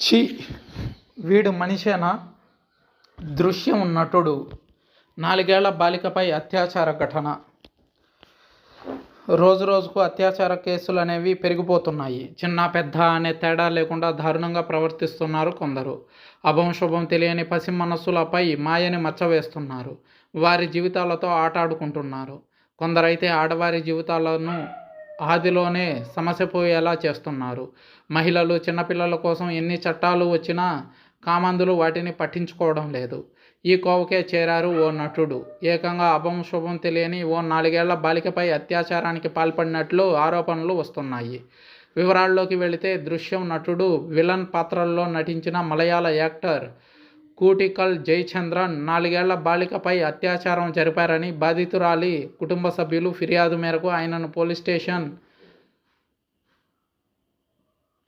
ఛీ వీడు మనిషేనా దృశ్యం నటుడు. నాలుగేళ్ళ బాలికపై అత్యాచార ఘటన. రోజు రోజుకు అత్యాచార కేసులు అనేవి పెరిగిపోతున్నాయి. చిన్న పెద్ద అనే తేడా లేకుండా దారుణంగా ప్రవర్తిస్తున్నారు కొందరు. అభం శుభం తెలియని పసి మనస్సులపై మాయని మచ్చవేస్తున్నారు వారి జీవితాలతో ఆటాడుకుంటున్నారు కొందరైతే ఆడవారి జీవితాలను ఆదిలోనే సమస్య పోయేలా చేస్తున్నారు. మహిళలు చిన్నపిల్లల కోసం ఎన్ని చట్టాలు వచ్చినా కామందులు వాటిని పట్టించుకోవడం లేదు. ఈ కోవకే చేరారు ఓ నటుడు. ఏకంగా అభం శుభం తెలియని ఓ నాలుగేళ్ళ బాలికపై అత్యాచారానికి పాల్పడినట్లు ఆరోపణలు వస్తున్నాయి. వివరాల్లోకి వెళితే దృశ్యం నటుడు విలన్ పాత్రల్లో నటించిన మలయాళ యాక్టర్ కూటికల్ జయచంద్రన్ నాలుగేళ్ళ బాలికపై అత్యాచారం జరిపారని బాధితురాలి కుటుంబ సభ్యులు ఫిర్యాదు మేరకు ఆయనను పోలీస్ స్టేషన్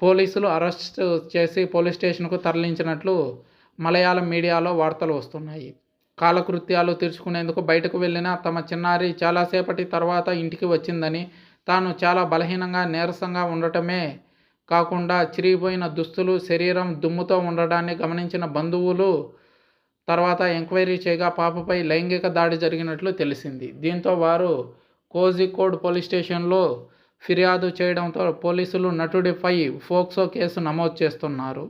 పోలీసులు అరెస్ట్ చేసి పోలీస్ స్టేషన్కు తరలించినట్లు మలయాళం మీడియాలో వార్తలు వస్తున్నాయి. కాలకృత్యాలు తీర్చుకునేందుకు బయటకు వెళ్ళిన తమ చిన్నారి చాలాసేపటి తర్వాత ఇంటికి వచ్చిందని తాను చాలా బలహీనంగా నీరసంగా ఉండటమే కాకుండా చిరిగిపోయిన దుస్తులు శరీరం దుమ్ముతో ఉండడాన్ని గమనించిన బంధువులు తర్వాత ఎంక్వైరీ చేయగా పాపపై లైంగిక దాడి జరిగినట్లు తెలిసింది. దీంతో వారు కోజికోడ్ పోలీస్ స్టేషన్లో ఫిర్యాదు చేయడంతో పోలీసులు నటుడిపై ఫోక్సో కేసు నమోదు చేస్తున్నారు.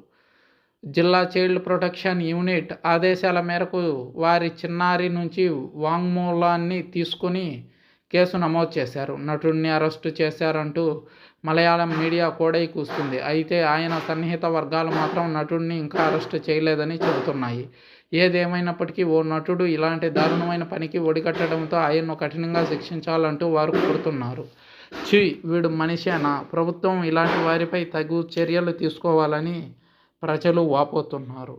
జిల్లా చైల్డ్ ప్రొటెక్షన్ యూనిట్ ఆదేశాల మేరకు వారి చిన్నారి నుంచి వాంగ్మూలాన్ని తీసుకుని కేసు నమోదు చేశారు. నటుడిని అరెస్టు చేశారంటూ మలయాళం మీడియా కోడై కూస్తుంది. అయితే ఆయన సన్నిహిత వర్గాలు మాత్రం నటుడిని ఇంకా అరెస్టు చేయలేదని చెబుతున్నాయి. ఏదేమైనప్పటికీ ఓ నటుడు ఇలాంటి దారుణమైన పనికి ఒడిగట్టడంతో ఆయన్ను కఠినంగా శిక్షించాలంటూ వారు కోరుతున్నారు. ఛీ వీడు మనిషేనా? ప్రభుత్వం ఇలాంటి వారిపై తగు చర్యలు తీసుకోవాలని ప్రజలు వాపోతున్నారు.